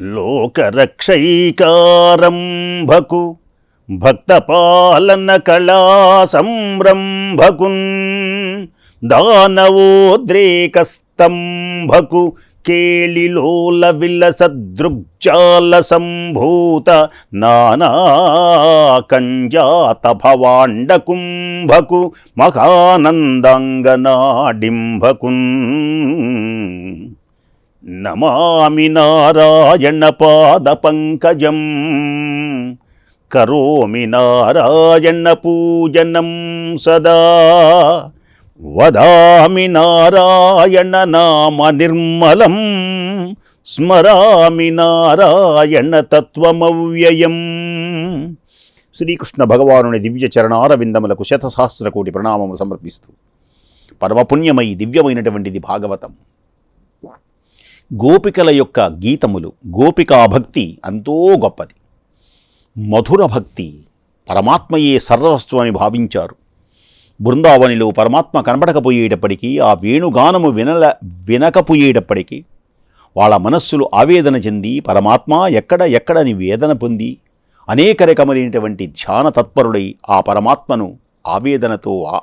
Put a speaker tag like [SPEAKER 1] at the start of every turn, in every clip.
[SPEAKER 1] లోకరక్షైకారంభకు భక్తపాలన కళా సంరంభకున్ దానవోద్రేకస్తంభకు కేళిలోల విలసదృగ్జాల సంభూత నానాకంజాత భవాండకుంభకు మహానందాంగనాడింభకున్. నమామి నారాయణ పాద పంకజం. కరోమి నారాయణ పూజనం సదా. వదామి నారాయణ నామ నిర్మలం. స్మరామి నారాయణ తత్వమవ్యయం. శ్రీకృష్ణ భగవానుని దివ్య చరణారవిందములకు శతసహస్ర కోటి ప్రణామములు సమర్పిస్తూ. పరమపుణ్యమై దివ్యమైనటువంటిది భాగవతం. గోపికల యొక్క గీతములు గోపికా భక్తి అంతో గొప్పది. మధుర భక్తి పరమాత్మయే సర్వస్వం అని భావించారు. బృందావనిలో పరమాత్మ కనబడకపోయేటప్పటికీ ఆ వేణుగానము వినల వినకపోయేటప్పటికీ వాళ్ళ మనస్సులు ఆవేదన చెంది పరమాత్మ ఎక్కడ ఎక్కడని వేదన పొంది అనేక రకములైనటువంటి ధ్యాన తత్పరుడై ఆ పరమాత్మను ఆవేదనతో ఆ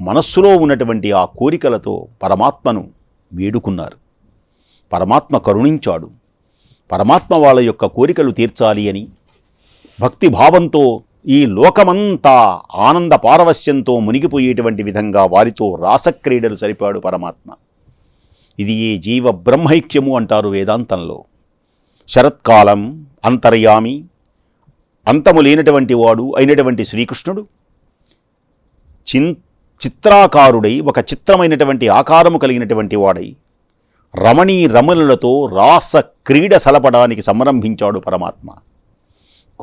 [SPEAKER 1] మనస్సులో ఉన్నటువంటి ఆ కోరికలతో పరమాత్మను వేడుకున్నారు. పరమాత్మ కరుణించాడు. పరమాత్మ వాళ్ళ యొక్క కోరికలు తీర్చాలి అని భక్తి భావంతో ఈ లోకమంతా ఆనంద పారవస్యంతో మునిగిపోయేటువంటి విధంగా వారితో రాసక్రీడలు సరిపాడు పరమాత్మ. ఇది ఏ జీవ బ్రహ్మైక్యము అంటారు వేదాంతంలో. శరత్కాలం అంతర్యామి అంతము లేనటువంటి వాడు అయినటువంటి శ్రీకృష్ణుడు చిన్ చిత్రాకారుడై ఒక చిత్రమైనటువంటి ఆకారము కలిగినటువంటి వాడై రమణీ రమణులతో రాస క్రీడ సలపడానికి సంరంభించాడు పరమాత్మ.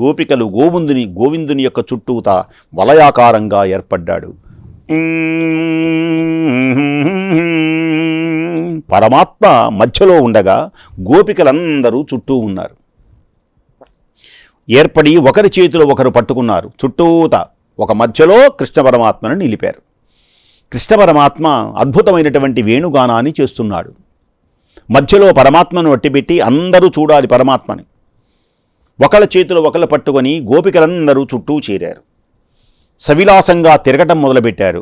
[SPEAKER 1] గోపికలు గోవిందుని గోవిందుని యొక్క చుట్టూత వలయాకారంగా ఏర్పడ్డాడు. పరమాత్మ మధ్యలో ఉండగా గోపికలందరూ చుట్టూ ఉన్నారు. ఏర్పడి ఒకరి చేతిలో ఒకరు పట్టుకున్నారు. చుట్టూత ఒక మధ్యలో కృష్ణ పరమాత్మను నిలిపారు. కృష్ణ పరమాత్మ అద్భుతమైనటువంటి వేణుగానాన్ని చేస్తున్నాడు. మధ్యలో పరమాత్మను అట్టిపెట్టి అందరూ చూడాలి పరమాత్మని ఒకళ్ళ చేతులు ఒకళ్ళు పట్టుకొని గోపికలందరూ చుట్టూ చేరారు సవిలాసంగా తిరగటం మొదలుపెట్టారు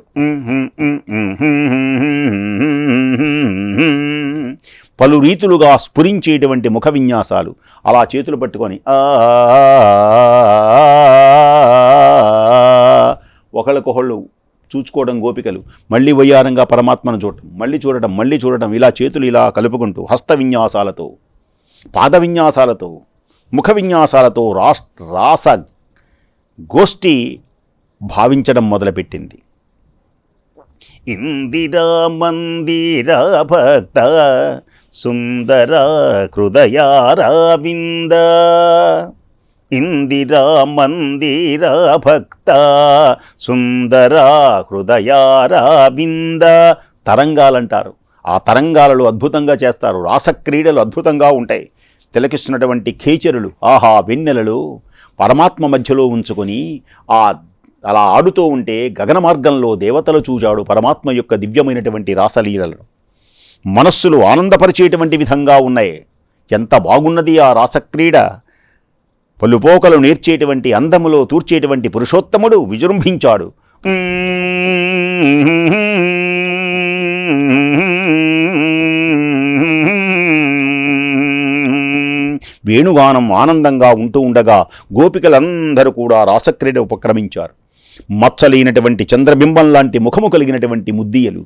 [SPEAKER 1] పలు రీతులుగా స్ఫురించేటువంటి ముఖ విన్యాసాలు అలా చేతులు పట్టుకొని ఒకళ్ళకొకళ్ళు చూచుకోవడం గోపికలు. మళ్ళీ వయ్యారంగా పరమాత్మను చూడటం మళ్ళీ చూడటం మళ్ళీ చూడటం ఇలా చేతులు ఇలా కలుపుకుంటూ హస్త విన్యాసాలతో పాద విన్యాసాలతో ముఖ విన్యాసాలతో రాస్ రాస గోష్ఠి భావించడం మొదలుపెట్టింది. ఇందిరా మందిర భక్త సుందర హృదయారావిందా ఇందిరా మందిరా భక్త సుందర హృదయారవింద తరంగాలంటారు. ఆ తరంగాలలో అద్భుతంగా చేస్తారు. రాసక్రీడలు అద్భుతంగా ఉంటాయి. తిలకిస్తున్నటువంటి ఖేచరులు ఆహా వెన్నెలలు పరమాత్మ మధ్యలో ఉంచుకొని ఆ అలా ఆడుతూ ఉంటే గగన మార్గంలో దేవతలు చూచాడు పరమాత్మ యొక్క దివ్యమైనటువంటి రాసలీలలను మనస్సులు ఆనందపరిచేటువంటి విధంగా ఉన్నాయి. ఎంత బాగున్నది ఆ రాసక్రీడ. పలుపోకలు నేర్చేటువంటి అందములో తూర్చేటువంటి పురుషోత్తముడు విజృంభించాడు. వేణుగానం ఆనందంగా ఉంటూ ఉండగా గోపికలందరూ కూడా రాసక్రీడ ఉపక్రమించారు. మచ్చలేనటువంటి చంద్రబింబం లాంటి ముఖము కలిగినటువంటి ముద్దీయలు.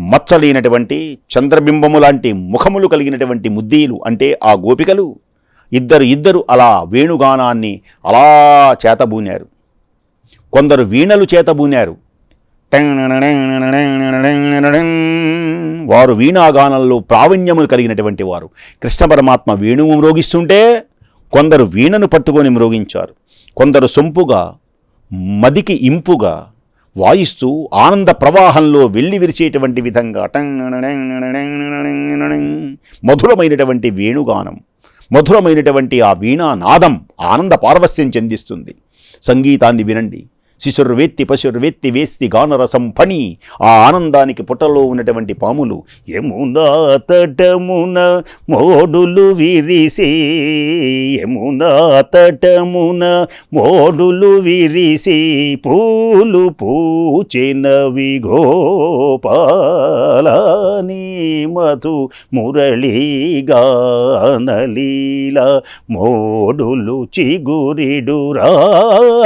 [SPEAKER 1] మచ్చలేనటువంటి చంద్రబింబము లాంటి ముఖములు కలిగినటువంటి ముద్దీలు అంటే ఆ గోపికలు ఇద్దరు ఇద్దరు అలా వేణుగానాన్ని అలా చేతబూనారు. కొందరు వీణలు చేతబూనారు. వారు వీణాగానంలో ప్రావీణ్యములు కలిగినటువంటి వారు. కృష్ణ పరమాత్మ వేణువు మ్రోగిస్తుంటే కొందరు వీణను పట్టుకొని మ్రోగించారు. కొందరు సొంపుగా మదికి ఇంపుగా వాయిస్తూ ఆనంద ప్రవాహంలో వెళ్ళి విరిచేటువంటి విధంగా మధురమైనటువంటి వేణుగానం మధురమైనటువంటి ఆ వీణా నాదం ఆనంద పారవస్యం చెందిస్తుంది. సంగీతాన్ని వినండి. శిశుర్వేత్తి పశుర్వేత్తి వేస్తి గానరసం పని ఆ ఆనందానికి పుట్టలో ఉన్నటువంటి పాములు యమునా తటమున మోడులు విరిసి. యమునా తటమున మోడులు విరిసి. పూలు పూచినవి గోపాలని మధు మురళీగానలీల మోడులు చిగురిడురా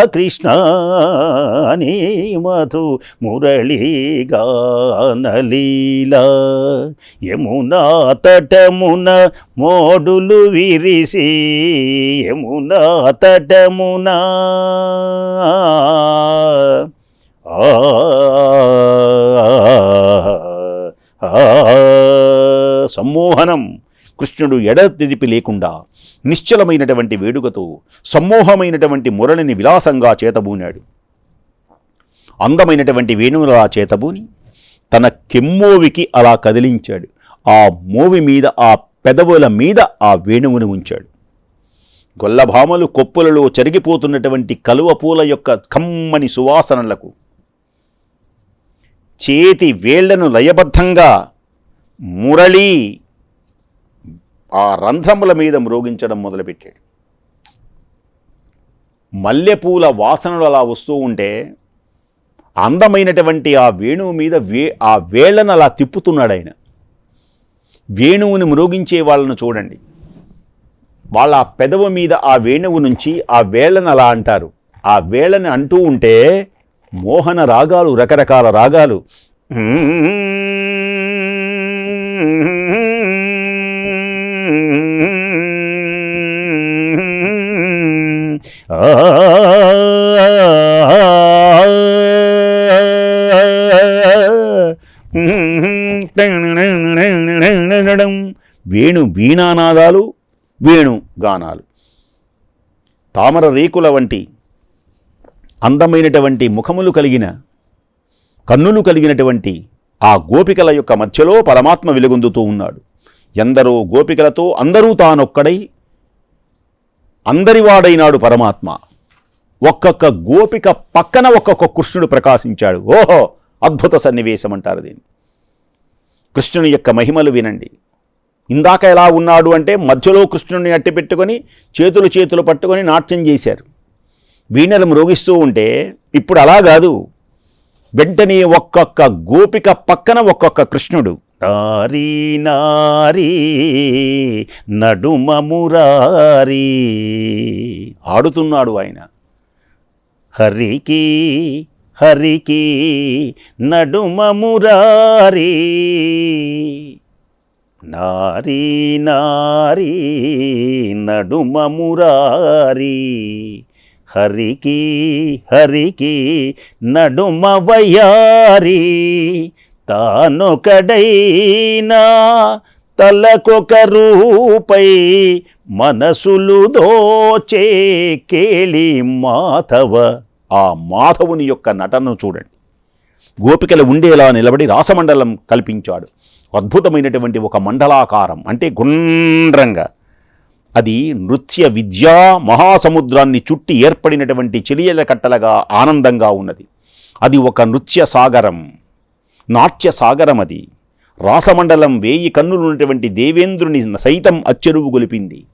[SPEAKER 1] కృష్ణ నీ మధు మురళీగానలీల. యమునా తటమున మోడులు విరిసి యమునా తటమున ఆ సమ్మోహనం కృష్ణుడు ఎడతెరిపి లేకుండా నిశ్చలమైనటువంటి వేడుకతో సమ్మోహమైనటువంటి మురళిని విలాసంగా చేతబూనాడు. అందమైనటువంటి వేణువులా చేతబూని తన కెమ్మోవికి అలా కదిలించాడు. ఆ మోవి మీద ఆ పెదవుల మీద ఆ వేణువుని ఉంచాడు. గొల్లభామలు కొప్పులలో చెరిగిపోతున్నటువంటి కలువ పూల యొక్క కమ్మని సువాసనలకు చేతి వేళ్ళను లయబద్ధంగా మురళి ఆ రంధ్రముల మీద మ్రోగించడం మొదలుపెట్టాడు. మల్లెపూల వాసనలు అలా వస్తూ ఉంటే అందమైనటువంటి ఆ వేణువు మీద వే ఆ వేళ్ళను అలా తిప్పుతున్నాడు ఆయన. వేణువుని మ్రోగించే వాళ్ళను చూడండి. వాళ్ళ పెదవ మీద ఆ వేణువు నుంచి ఆ వేళ్ళను అలా అంటారు. ఆ వేళ్ళని అంటూ ఉంటే మోహన రాగాలు రకరకాల రాగాలు. వేణు వీణానాదాలు వేణు గానాలు. తామర రేకుల వంటి అందమైనటువంటి ముఖములు కలిగిన కన్నులు కలిగినటువంటి ఆ గోపికల యొక్క మధ్యలో పరమాత్మ వెలుగొందుతూ ఉన్నాడు. ఎందరో గోపికలతో అందరూ తానొక్కడై అందరివాడైనాడు పరమాత్మ. ఒక్కొక్క గోపిక పక్కన ఒక్కొక్క కృష్ణుడు ప్రకాశించాడు. ఓహో అద్భుత సన్నివేశం అంటారు దీన్ని. కృష్ణుని యొక్క మహిమలు వినండి. ఇందాక ఎలా ఉన్నాడు అంటే మధ్యలో కృష్ణుడిని అట్టి పెట్టుకొని చేతులు చేతులు పట్టుకొని నాట్యం చేశారు. వీణలు మ్రోగిస్తూ ఉంటే ఇప్పుడు అలా కాదు. వెంటనే ఒక్కొక్క గోపిక పక్కన ఒక్కొక్క కృష్ణుడు. నారీ నారీ నడుమమురారీ. ఆడుతున్నాడు ఆయన. హరికి హరికి నడుమమురారీ. నారీ నారీ నడుమమురారీ. హరికి హరికి నడుమ వయారి తానొకడైనా తలకొక రూపై మనసులు దోచే కేళి మాధవ. ఆ మాధవుని యొక్క నటనను చూడండి. గోపికలు ఉండేలా నిలబడి రాసమండలం కల్పించాడు. అద్భుతమైనటువంటి ఒక మండలాకారం. అంటే గుండ్రంగా. అది నృత్య విద్యా మహాసముద్రాన్ని చుట్టి ఏర్పడినటువంటి చెలియల కట్టలగా ఆనందంగా ఉన్నది. అది ఒక నృత్య సాగరం. నాట్య సాగరం అది. రాసమండలం వేయి కన్నులున్నటువంటి దేవేంద్రుని సైతం అచ్చెరువు గొలిపింది.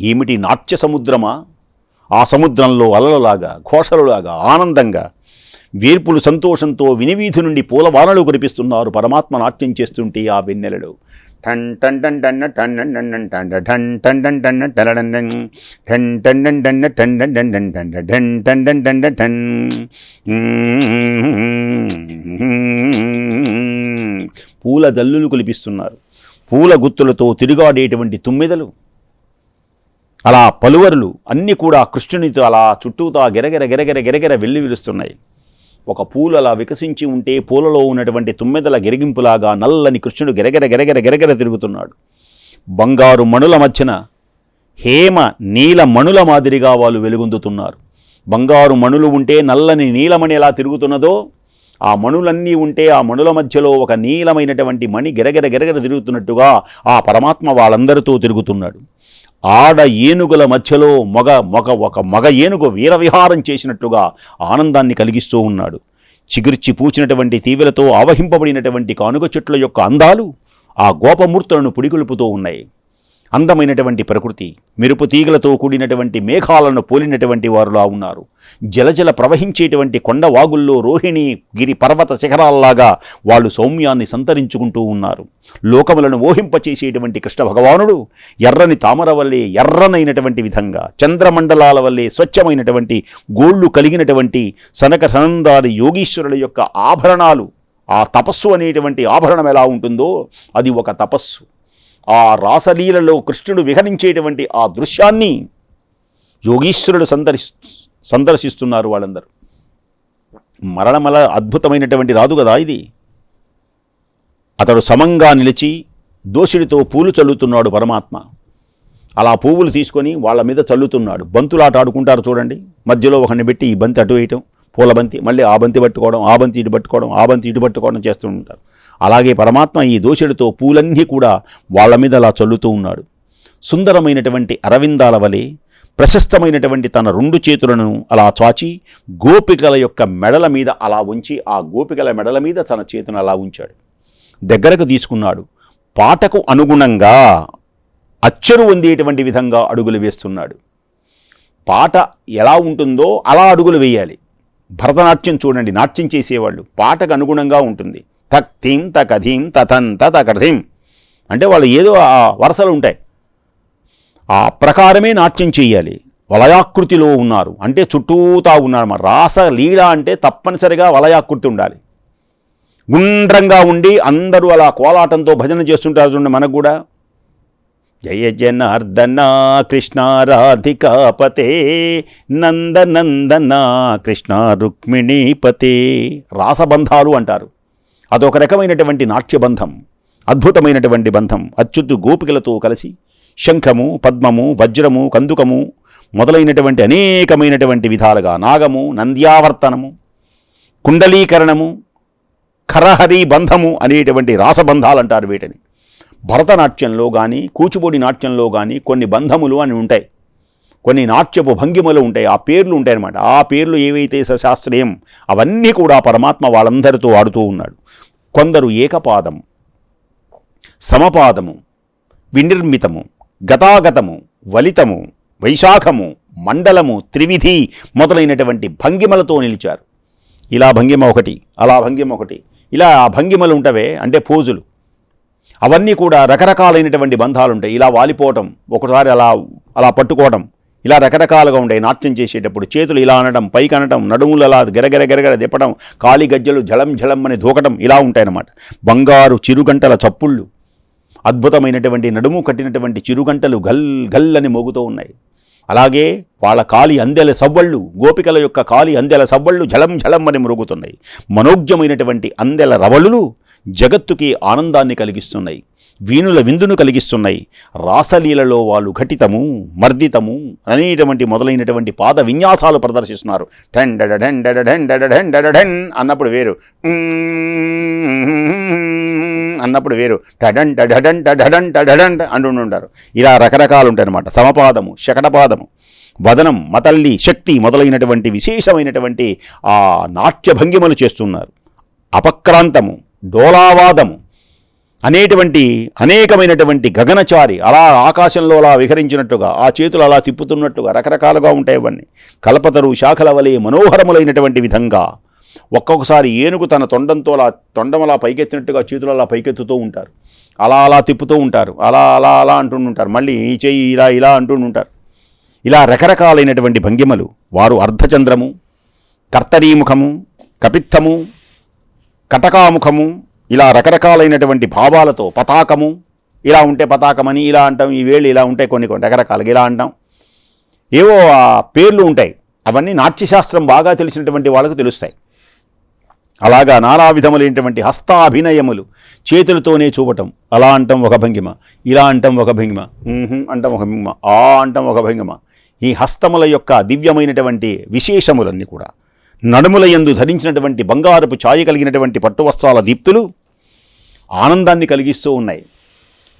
[SPEAKER 1] ఏమిటి నాట్య సముద్రమా? ఆ సముద్రంలో అలలలాగా ఘోషలులాగా ఆనందంగా వేర్పులు సంతోషంతో వినివీధి నుండి పూలవానలు కురిపిస్తున్నారు పరమాత్మ నాట్యం చేస్తుంటే ఆ వెన్నెలలో టన్ టన్ టన్ టన్న టన్ టన్ టన్ టన్ టన్ టన్ టన్ టన్ టన్ టన్ టన్ టన్ టన్న టన్ టన్ టన్ టన్ టన్ టన్ టన్ టన్ టన్ టన్ పూల దల్లులు కులిపిస్తున్నారు పూల గుత్తులతో తిరుగాడేటువంటి తుమ్మెదలు అలా పలువరులు అన్నీ కూడా కృష్ణునితో అలా చుట్టూతా గెరగెర గెరగెర గెరగెర వెళ్ళి విలుస్తున్నాయి ఒక పూలు అలా వికసించి ఉంటే పూలలో ఉన్నటువంటి తుమ్మెదల గిరిగింపులాగా నల్లని కృష్ణుడు గెరగెర గెరగెర గెరగెర తిరుగుతున్నాడు. బంగారు మణుల మధ్యన హేమ నీల మణుల మాదిరిగా వాళ్ళు వెలుగొందుతున్నారు. బంగారు మణులు ఉంటే నల్లని నీలమణి ఎలా తిరుగుతున్నదో ఆ మణులన్నీ ఉంటే ఆ మణుల మధ్యలో ఒక నీలమైనటువంటి మణి గిరగిర గిరగిర తిరుగుతున్నట్టుగా ఆ పరమాత్మ వాళ్ళందరితో తిరుగుతున్నాడు. ఆడ ఏనుగుల మధ్యలో మగ మగ ఒక మగ ఏనుగు వీరవిహారం చేసినట్టుగా ఆనందాన్ని కలిగిస్తూ ఉన్నాడు. చిగుర్చి పూచినటువంటి తీవెలతో ఆవహింపబడినటువంటి కానుగ చెట్ల యొక్క అందాలు ఆ గోపమూర్తులను పుడిగొలుపుతూ ఉన్నాయి. అందమైనటువంటి ప్రకృతి మెరుపు తీగలతో కూడినటువంటి మేఘాలను పోలినటువంటి వారులా ఉన్నారు. జలజల ప్రవహించేటువంటి కొండ వాగుల్లో రోహిణి గిరి పర్వత శిఖరాల్లాగా వాళ్ళు సౌమ్యాన్ని సంతరించుకుంటూ ఉన్నారు. లోకములను ఓహింపచేసేటువంటి కృష్ణ భగవానుడు ఎర్రని తామర వల్లే ఎర్రనైనటువంటి విధంగా చంద్రమండలాల వల్లే స్వచ్ఛమైనటువంటి గోళ్ళు కలిగినటువంటి సనక సనందాది యోగీశ్వరుల యొక్క ఆభరణాలు ఆ తపస్సు అనేటువంటి ఆభరణం ఎలా ఉంటుందో అది ఒక తపస్సు. ఆ రాసలీలలో కృష్ణుడు విహరించేటువంటి ఆ దృశ్యాన్ని యోగీశ్వరుడు సందర్శి సందర్శిస్తున్నారు వాళ్ళందరూ. మరణమల అద్భుతమైనటువంటి రాదు కదా ఇది. అతడు సమంగా నిలిచి దోషుడితో పూలు చల్లుతున్నాడు పరమాత్మ. అలా పువ్వులు తీసుకొని వాళ్ళ మీద చల్లుతున్నాడు. బంతులాట ఆడుకుంటారు చూడండి. మధ్యలో ఒకరిని పెట్టి ఈ బంతి అటు వేయటం పూల బంతి మళ్ళీ ఆ బంతి పట్టుకోవడం ఆ బంతి ఇటు పట్టుకోవడం ఆ బంతి ఇటు పట్టుకోవడం చేస్తూ ఉంటారు. అలాగే పరమాత్మ ఈ దోషుడితో పూలన్నీ కూడా వాళ్ళ మీద అలా చల్లుతూ ఉన్నాడు. సుందరమైనటువంటి అరవిందాల వలె ప్రశస్తమైనటువంటి తన రెండు చేతులను అలా చాచి గోపికల యొక్క మెడల మీద అలా ఉంచి ఆ గోపికల మెడల మీద తన చేతును అలా ఉంచాడు. దగ్గరకు తీసుకున్నాడు. పాటకు అనుగుణంగా అచ్చరు వందేటువంటి విధంగా అడుగులు వేస్తున్నాడు. పాట ఎలా ఉంటుందో అలా అడుగులు వేయాలి. భరతనాట్యం చూడండి నాట్యం చేసేవాళ్ళు. పాటకు అనుగుణంగా ఉంటుంది. తక్ థీం తకథీం తతంత తకథీం అంటే వాళ్ళు ఏదో ఆ వరసలు ఉంటాయి. ఆ ప్రకారమే నాట్యం చేయాలి వలయాకృతిలో ఉన్నారు. అంటే చుట్టూతా ఉన్నారు. మరి రాస లీల అంటే తప్పనిసరిగా వలయాకృతి ఉండాలి. గుండ్రంగా ఉండి అందరూ అలా కోలాటంతో భజన చేస్తుంటారు చూడండి మనకు కూడా. జయ జనార్దన కృష్ణ రాధికాపతే నందనందన కృష్ణ రుక్మిణీపతే రాసబంధాలు అంటారు. అదొక రకమైనటువంటి నాట్యబంధం అద్భుతమైనటువంటి బంధం. అచ్యుతు గోపికలతో కలిసి శంఖము పద్మము వజ్రము కందుకము మొదలైనటువంటి అనేకమైనటువంటి విధాలుగా నాగము నంద్యావర్తనము కుండలీకరణము ఖరహరి బంధము అనేటువంటి రాసబంధాలు అంటారు వీటిని. భరతనాట్యంలో కానీ కూచిపూడి నాట్యంలో కానీ కొన్ని బంధములు అని ఉంటాయి. కొన్ని నాట్యపు భంగిమలు ఉంటాయి. ఆ పేర్లు ఉంటాయన్నమాట. ఆ పేర్లు ఏవైతే సశాస్త్రీయం అవన్నీ కూడా పరమాత్మ వాళ్ళందరితో ఆడుతూ ఉన్నాడు. కొందరు ఏకపాదం సమపాదము వినిర్మితము గతాగతము వలితము వైశాఖము మండలము త్రివిధి మొదలైనటువంటి భంగిమలతో నిలిచారు. ఇలా భంగిమ ఒకటి అలా భంగిమ ఒకటి ఇలా ఆ భంగిమలు ఉంటవే అంటే పోజులు. అవన్నీ కూడా రకరకాలైనటువంటి బంధాలు ఉంటాయి ఇలా వాలిపోవటం ఒకసారి అలా అలా పట్టుకోవటం ఇలా రకరకాలుగా ఉండే నాట్యం చేసేటప్పుడు చేతులు ఇలా అనడం పైకి అనడం నడుములు అలా గెరగెర గెరగెర తిప్పడం కాలి గజ్జలు జలం జలం అని దూకటం ఇలా ఉంటాయన్నమాట. బంగారు చిరుగంటల చప్పుళ్ళు అద్భుతమైనటువంటి నడుము కట్టినటువంటి చిరుగంటలు గల్ గల్ అని మోగుతూ ఉన్నాయి. అలాగే వాళ్ళ కాలి అందెల సవ్వళ్ళు గోపికల యొక్క కాలి అందెల సవ్వళ్ళు జలం జలం అని మురుగుతున్నాయి మనోజ్యమైనటువంటి అందెల రవళులు జగత్తుకి ఆనందాన్ని కలిగిస్తున్నాయి. వీణుల విందును కలిగిస్తున్నాయి. రాసలీలలో వాళ్ళు ఘటితము మర్దితము అనేటువంటి మొదలైనటువంటి పాద విన్యాసాలు ప్రదర్శిస్తున్నారు. ఠెన్ డెడ ఢెన్ డెడ ఢెన్ డెడ ఢెన్ డెడ ఢెన్ అన్నప్పుడు వేరు. అన్నప్పుడు వేరు. టడన్ టడన్ టడన్ టడన్ అంటుంటారు ఇలా రకరకాలు ఉంటాయి అన్నమాట సమపాదము శకటపాదము వదనం మతల్లి శక్తి మొదలైనటువంటి విశేషమైనటువంటి ఆ నాట్య భంగిమలు చేస్తున్నారు. అపక్రాంతము డోలావాదము అనేటువంటి అనేకమైనటువంటి గగనచారి అలా ఆకాశంలో అలా విహరించినట్టుగా ఆ చేతులు అలా తిప్పుతున్నట్టుగా రకరకాలుగా ఉంటాయి అవన్నీ కలపతరు శాఖల వలె మనోహరములైనటువంటి విధంగా ఒక్కొక్కసారి ఏనుగు తన తొండంతో అలా తొండం అలా పైకెత్తినట్టుగా చేతులు అలా పైకెత్తుతూ ఉంటారు. అలా అలా తిప్పుతూ ఉంటారు. అలా అలా అలా అంటుంటారు మళ్ళీ ఈ చెయ్యి ఇలా ఇలా అంటుంటారు ఇలా రకరకాలైనటువంటి భంగిమలు. వారు అర్ధచంద్రము కర్తరీముఖము కపిత్తము కటకాముఖము ఇలా రకరకాలైనటువంటి భావాలతో పతాకము ఇలా ఉంటే పతాకమని ఇలా అంటాం ఈ వేళ్ళు ఇలా ఉంటాయి కొన్ని కొన్ని రకరకాలుగా ఇలా అంటాం. ఏవో పేర్లు ఉంటాయి. అవన్నీ నాట్యశాస్త్రం బాగా తెలిసినటువంటి వాళ్ళకు తెలుస్తాయి. అలాగా నానా విధములైనటువంటి హస్తాభినయములు చేతులతోనే చూపటం. అలా అంటాం ఒక భంగిమ ఇలా అంటాం ఒక భంగిమ అంటాం ఒక భంగిమ ఆ అంటాం ఒక భంగిమ. ఈ హస్తముల యొక్క దివ్యమైనటువంటి విశేషములన్నీ కూడా. నడుముల యందు ధరించినటువంటి బంగారపు ఛాయ కలిగినటువంటి పట్టు వస్త్రాల దీప్తులు ఆనందాన్ని కలిగిస్తూ ఉన్నాయి.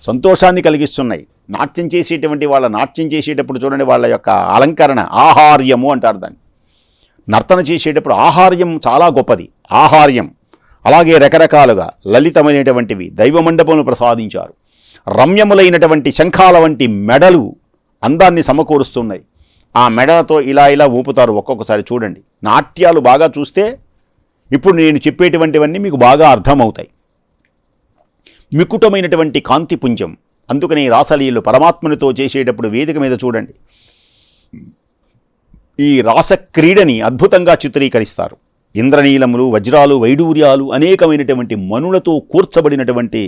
[SPEAKER 1] సంతోషాన్ని కలిగిస్తున్నాయి. నాట్యం చేసేటువంటి వాళ్ళ నాట్యం చేసేటప్పుడు చూడండి వాళ్ళ యొక్క అలంకరణ ఆహార్యము అంటారు దాన్ని. నర్తన చేసేటప్పుడు ఆహార్యం చాలా గొప్పది. ఆహార్యం. అలాగే రకరకాలుగా లలితమైనటువంటివి దైవ మండపమును ప్రసాదించారు. రమ్యములైనటువంటి శంఖాల వంటి మెడలు అందాన్ని సమకూరుస్తున్నాయి. ఆ మెడలతో ఇలా ఇలా ఊపుతారు ఒక్కొక్కసారి చూడండి. నాట్యాలు బాగా చూస్తే ఇప్పుడు నేను చెప్పేటువంటివన్నీ మీకు బాగా అర్థమవుతాయి. మికుటమైనటువంటి కాంతిపుంజం అందుకని ఈ రాసలీలు పరమాత్మనితో చేసేటప్పుడు వేదిక మీద చూడండి. ఈ రాసక్రీడని అద్భుతంగా చిత్రీకరిస్తారు. ఇంద్రనీలములు వజ్రాలు వైడూర్యాలు అనేకమైనటువంటి మనులతో కూర్చబడినటువంటి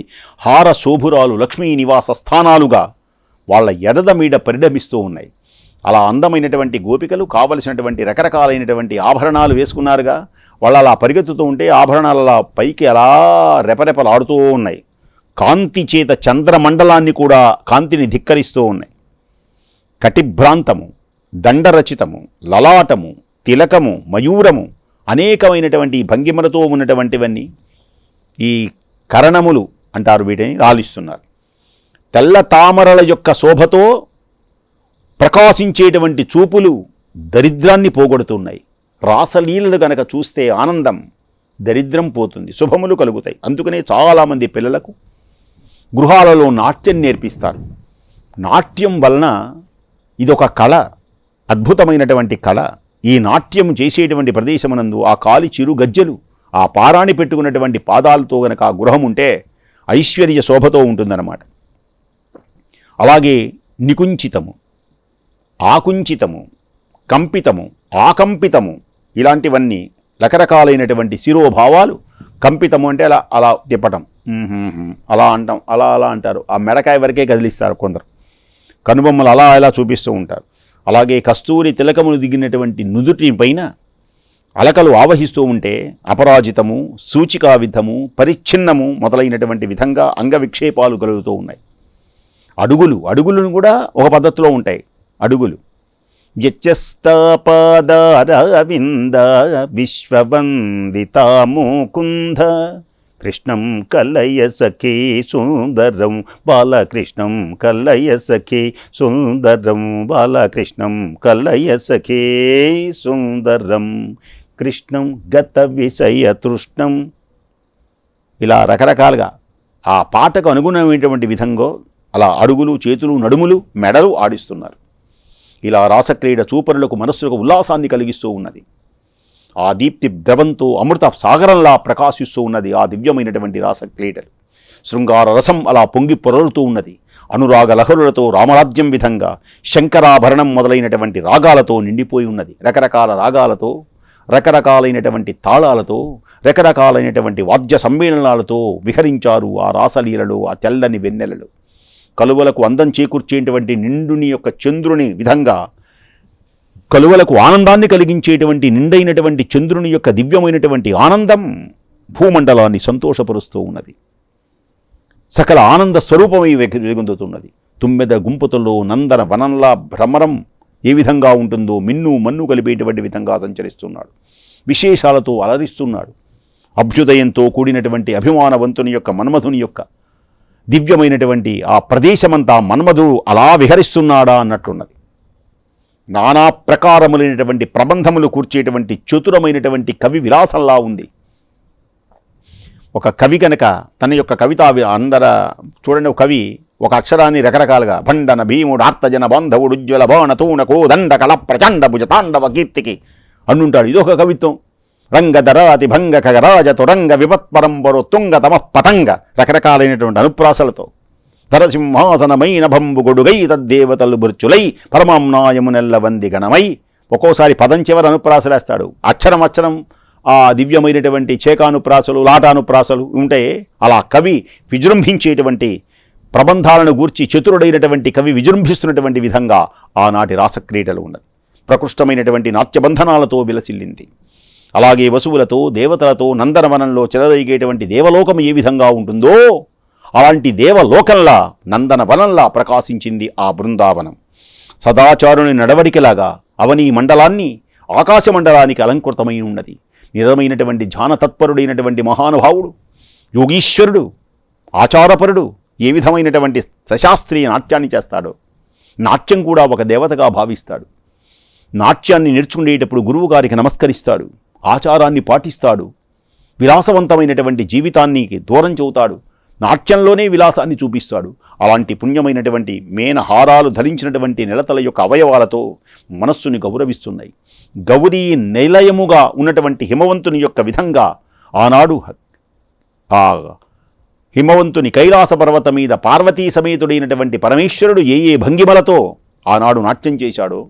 [SPEAKER 1] హార శోభురాలు లక్ష్మీ నివాస స్థానాలుగా వాళ్ళ ఎడద మీద పరిణమిస్తూ ఉన్నాయి. అలా అందమైనటువంటి గోపికలు కావలసినటువంటి రకరకాలైనటువంటి ఆభరణాలు వేసుకున్నారుగా. వాళ్ళు అలా పరిగెత్తుతూ ఉంటే ఆభరణాలు అలా పైకి అలా రెపరెపలాడుతూ ఉన్నాయి. కాంతి చేత చంద్రమండలాన్ని కూడా కాంతిని ధిక్కరిస్తూ ఉన్నాయి. కటిభ్రాంతము దండరచితము లలాటము తిలకము మయూరము అనేకమైనటువంటి భంగిమలతో ఉన్నటువంటివన్నీ ఈ కరణములు అంటారు వీటిని రాలిస్తున్నారు. తెల్ల తామరల యొక్క శోభతో ప్రకాశించేటువంటి చూపులు దరిద్రాన్ని పోగొడుతున్నాయి. రాసలీలను గనక చూస్తే ఆనందం దరిద్రం పోతుంది శుభములు కలుగుతాయి. అందుకనే చాలామంది పిల్లలకు గృహాలలో నాట్యం నేర్పిస్తారు. నాట్యం వలన ఇదొక కళ అద్భుతమైనటువంటి కళ. ఈ నాట్యం చేసేటువంటి ప్రదేశమునందు ఆ కాలి చిరు గజ్జెలు ఆ పారాణి పెట్టుకున్నటువంటి పాదాలతో గనక ఆ గృహం ఉంటే ఐశ్వర్య శోభతో ఉంటుందన్నమాట. అలాగే నికుంచితము. ఆకుంచితము కంపితము ఆకంపితము ఇలాంటివన్నీ రకరకాలైనటువంటి శిరోభావాలు. కంపితము అంటే అలా అలా తిప్పటం. అలా అంటాం అలా అలా అంటారు. ఆ మెడకాయ వరకే కదిలిస్తారు కొందరు. కనుబొమ్మలు అలా ఇలా చూపిస్తూ ఉంటారు. అలాగే కస్తూరి తిలకములు దిగినటువంటి నుదుటి పైన అలకలు ఆవహిస్తూ ఉంటే అపరాజితము సూచికావిధము పరిచ్ఛిన్నము మొదలైనటువంటి విధంగా అంగ విక్షేపాలు కలుగుతూ ఉన్నాయి. అడుగులు అడుగులను కూడా ఒక పద్ధతిలో ఉంటాయి. అడుగులు. యచ్చస్తాపాదారవింద విశ్వవందితాముకుంద కృష్ణం కలయ సఖీ సుందరం బాలకృష్ణం కలయ సఖీ సుందరం బాలకృష్ణం కలయ సఖీ సుందరం కృష్ణం గత విషయ తృష్ణం. ఇలా రకరకాలుగా ఆ పాటకు అనుగుణమైనటువంటి విధంగా అలా అడుగులు చేతులు నడుములు మెడలు ఆడిస్తున్నారు. ఇలా రాసక్రీడ చూపరులకు మనస్సులకు ఉల్లాసాన్ని కలిగిస్తూ ఉన్నది. ఆ దీప్తి ద్రవంతో అమృత సాగరంలా ప్రకాశిస్తూ ఉన్నది ఆ దివ్యమైనటువంటి రాసక్రీడలు. శృంగార రసం అలా పొంగి పొరలుతూ ఉన్నది. అనురాగ లహరులతో రామరాజ్యం విధంగా శంకరాభరణం మొదలైనటువంటి రాగాలతో నిండిపోయి ఉన్నది. రకరకాల రాగాలతో రకరకాలైనటువంటి తాళాలతో రకరకాలైనటువంటి వాద్య సమ్మేళనాలతో విహరించారు ఆ రాసలీలలో ఆ తెల్లని వెన్నెలలో. కలువలకు అందం చేకూర్చేటువంటి నిండుని యొక్క చంద్రుని విధంగా కలువలకు ఆనందాన్ని కలిగించేటువంటి నిండైనటువంటి చంద్రుని యొక్క దివ్యమైనటువంటి ఆనందం భూమండలాన్ని సంతోషపరుస్తూ ఉన్నది. సకల ఆనంద స్వరూపమై వెగ- వెలుగొందుతున్నది. తుమ్మెద గుంపుతుల్లో నందన వనంలా భ్రమరం ఏ విధంగా ఉంటుందో మిన్ను మన్ను కలిపేటువంటి విధంగా సంచరిస్తున్నాడు. విశేషాలతో అలరిస్తున్నాడు. అభ్యుదయంతో కూడినటువంటి అభిమానవంతుని యొక్క మన్మధుని యొక్క దివ్యమైనటువంటి ఆ ప్రదేశమంతా మన్మధుడు అలా విహరిస్తున్నాడా అన్నట్లున్నది. నానా ప్రకారములైనటువంటి ప్రబంధములు కూర్చేటువంటి చతురమైనటువంటి కవి విలాసంలా ఉంది. ఒక కవి కనుక తన యొక్క కవిత అందర చూడండి ఒక కవి ఒక అక్షరాన్ని రకరకాలుగా భండన భీముడు ఆర్తజన బాంధవుడు ఉజ్వల బాణ తూణ కోదండ కళ ప్రచండ భుజతాండవ కీర్తికి అన్నుంటాడు. ఇదొక కవిత్వం. రంగధరాతి భంగ ఖగరాజ తురంగ విపత్పరంబరు తుంగ తమ పతంగ రకరకాలైనటువంటి అనుప్రాసలతో ధరసింహాసనమైన భంబు గొడుగై తద్దేవతలు బుర్చులై పరమాంనాయము నెల్లవంది గణమై ఒక్కోసారి పదం చివర అనుప్రాసలేస్తాడు. అక్షరం అక్షరం ఆ దివ్యమైనటువంటి చేకానుప్రాసలు లాటానుప్రాసలు ఉంటే అలా కవి విజృంభించేటువంటి ప్రబంధాలను గూర్చి చతురుడైనటువంటి కవి విజృంభిస్తున్నటువంటి విధంగా ఆనాటి రాసక్రీడలు ఉన్నది. ప్రకృష్టమైనటువంటి నాట్యబంధనాలతో విలసిల్లింది. అలాగే వసువులతో దేవతలతో నందనవనంలో చెలరేగేటువంటి దేవలోకం ఏ విధంగా ఉంటుందో అలాంటి దేవలోకంలా నందనవనంలా ప్రకాశించింది ఆ బృందావనం. సదాచారుని నడవడికలాగా అవని మండలాన్ని ఆకాశ మండలానికి అలంకృతమై ఉన్నది నిజమైనటువంటి ధ్యానతత్పరుడైనటువంటి మహానుభావుడు యోగీశ్వరుడు ఆచారపరుడు ఏ విధమైనటువంటి సశాస్త్రీయ నాట్యాన్ని చేస్తాడో నాట్యం కూడా ఒక దేవతగా భావిస్తాడు. నాట్యాన్ని నేర్చుకునేటప్పుడు గురువుగారికి నమస్కరిస్తాడు. ఆచారాన్ని పాటిస్తాడు. విలాసవంతమైనటువంటి జీవితాన్ని దూరం చెబుతాడు నాట్యంలోనే విలాసాన్ని చూపిస్తాడు. అలాంటి పుణ్యమైనటువంటి మేనహారాలు ధరించినటువంటి నెలతల యొక్క అవయవాలతో మనస్సుని గౌరవిస్తున్నాయి. గౌరీ నిలయముగా ఉన్నటువంటి హిమవంతుని యొక్క విధంగా ఆనాడు ఆ హిమవంతుని కైలాస పర్వతం మీద పార్వతీ సమేతుడైనటువంటి పరమేశ్వరుడు ఏ ఏ భంగిమలతో ఆనాడు నాట్యం చేశాడో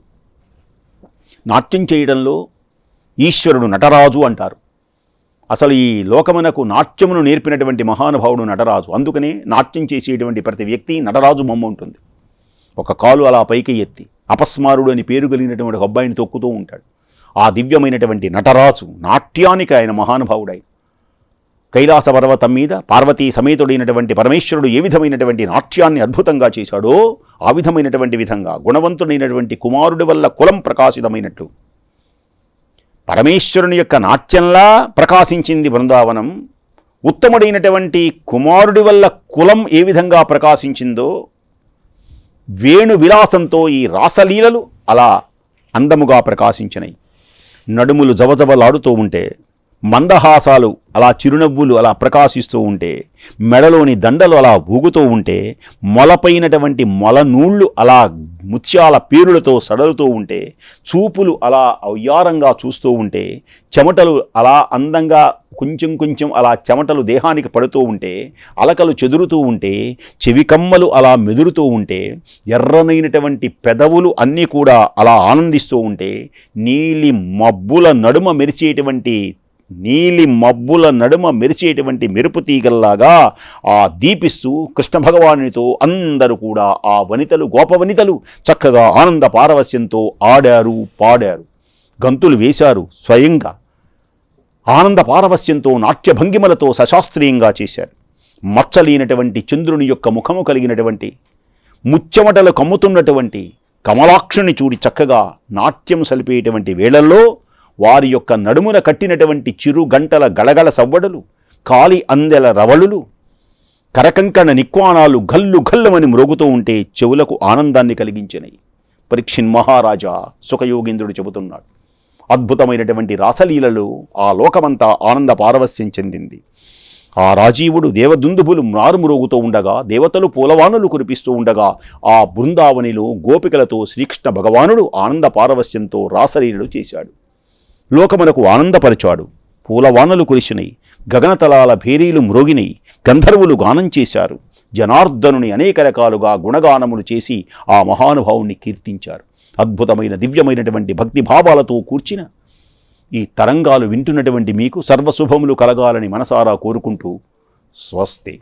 [SPEAKER 1] నాట్యం చేయడంలో ఈశ్వరుడు నటరాజు అంటారు. అసలు ఈ లోకమునకు నాట్యమును నేర్పినటువంటి మహానుభావుడు నటరాజు. అందుకనే నాట్యం చేసేటువంటి ప్రతి వ్యక్తి నటరాజు బొమ్మ ఉంటుంది. ఒక కాలు అలా పైకి ఎత్తి అపస్మారుడు అని పేరు కలిగినటువంటి ఒక అబ్బాయిని తొక్కుతూ ఉంటాడు. ఆ దివ్యమైనటువంటి నటరాజు నాట్యానికి ఆయన మహానుభావుడై. కైలాస పర్వతం మీద పార్వతీ సమేతుడైనటువంటి పరమేశ్వరుడు ఏ విధమైనటువంటి నాట్యాన్ని అద్భుతంగా చేశాడో ఆ విధమైనటువంటి విధంగా గుణవంతుడైనటువంటి కుమారుడి వల్ల కులం ప్రకాశితమైనట్టు పరమేశ్వరుని యొక్క నాట్యంలా ప్రకాశించింది బృందావనం. ఉత్తముడైనటువంటి కుమారుడి వల్ల కులం ఏ విధంగా ప్రకాశించిందో వేణు విలాసంతో ఈ రాసలీలలు అలా అందముగా ప్రకాశించినాయి నడుములు జవజవలాడుతూ ఉంటే మందహాసాలు అలా చిరునవ్వులు అలా ప్రకాశిస్తూ ఉంటే మెడలోని దండలు అలా ఊగుతూ ఉంటే మొలపైనటువంటి మొలనూళ్ళు అలా ముత్యాల పేరులతో సడలుతూ ఉంటే చూపులు అలా ఔయ్యారంగా చూస్తూ ఉంటే చెమటలు అలా అందంగా కొంచెం కొంచెం అలా చెమటలు దేహానికి పడుతూ ఉంటే అలకలు చెదురుతూ ఉంటే చెవి కమ్మలు అలా మెదురుతూ ఉంటే ఎర్రనైనటువంటి పెదవులు అన్నీ కూడా అలా ఆనందిస్తూ ఉంటే నీలి మబ్బుల నడుమ మెరిచేటువంటి నీలి మబ్బుల నడుమ మెరిచేటువంటి మెరుపు తీగల్లాగా ఆ దీపిస్తూ కృష్ణ భగవానునితో అందరూ కూడా ఆ వనితలు గోప వనితలు చక్కగా ఆనంద పారవస్యంతో ఆడారు పాడారు. గంతులు వేశారు స్వయంగా. ఆనంద పారవస్యంతో నాట్య భంగిమలతో సశాస్త్రీయంగా చేశారు. మచ్చలేనటువంటి చంద్రుని యొక్క ముఖము కలిగినటువంటి ముచ్చెమటలు కమ్ముతున్నటువంటి కమలాక్షుని చూడి చక్కగా నాట్యం సలిపేటువంటి వేళల్లో వారి యొక్క నడుమున కట్టినటువంటి చిరు గంటల గళగళ సవ్వడులు కాలి అందెల రవళులు కరకంకణ నిక్వాణాలు గల్లు గల్లుమని మ్రోగుతూ ఉంటే చెవులకు ఆనందాన్ని కలిగించినాయి పరీక్షిన్ మహారాజా సుఖయోగేంద్రుడు చెబుతున్నాడు. అద్భుతమైనటువంటి రాసలీలలో ఆ లోకమంతా ఆనంద పారవస్యం చెందింది. ఆ రాజీవుడు దేవదుందుబులు మారుమురోగుతూ ఉండగా దేవతలు పూలవానులు కురిపిస్తూ ఉండగా ఆ బృందావనిలో గోపికలతో శ్రీకృష్ణ భగవానుడు ఆనంద పారవస్యంతో రాసలీలలు చేశాడు. లోకమునకు ఆనందపరిచాడు. పూలవానలు కురిసినై గగనతలాల భేరీలు మ్రోగినై గంధర్వులు గానం చేశారు. జనార్దనుని అనేక రకాలుగా గుణగానములు చేసి ఆ మహానుభావుణ్ణి కీర్తించారు. అద్భుతమైన దివ్యమైనటువంటి భక్తి భావాలతో కూర్చిన ఈ తరంగాలు వింటున్నటువంటి మీకు సర్వశుభములు కలగాలని మనసారా కోరుకుంటూ స్వస్తి.